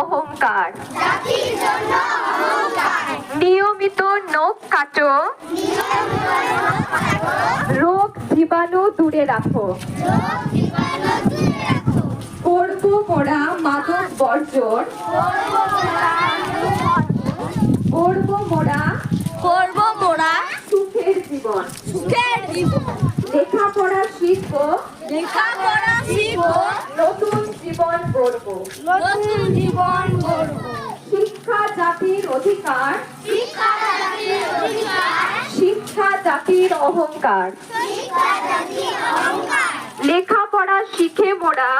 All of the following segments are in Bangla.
অহংকার। নিয়মিত নখ কাটো। রোগ জীবাণু দূরে রাখো। করব মোরা মাদক বর্জন। করব মোরা করব মোরা সুখের জীবন। সুখের জীবন। লেখাপড়া শিখব লেখাপড়া শিখব নতুন গড়ব নতুন জীবন গড়ব শিক্ষা জাতির অধিকার। শিক্ষা জাতির অধিকার। শিক্ষা জাতির অহংকার। শিক্ষা জাতির অহংকার। লেখাপড়া শিখে মোরা।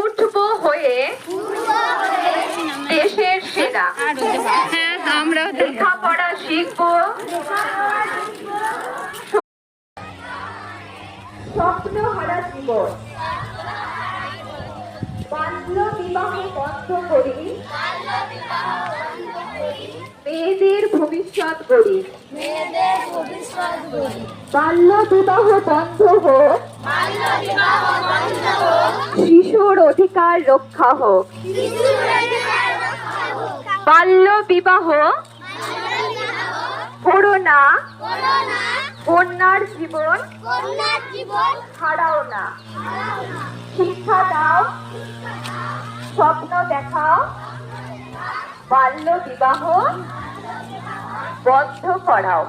উঠবো হয়ে দেশের সেনা হ্যাঁ আমরাও লেখাপড়া শিখব। স্বপ্ন হারা জীবন। বাল্য বিবাহ বন্ধ করি। মেয়েদের ভবিষ্যৎ গড়ি। বাল্য বিবাহ বন্ধ হোক। শিশুর অধিকার রক্ষা হোক। বাল্য বিবাহ করোনা কন্যার জীবন কন্যার জীবন হারাও না। শিক্ষা দাও। स्वप्न देखाओ बाल्य विवाह बद्ध पढ़ाओ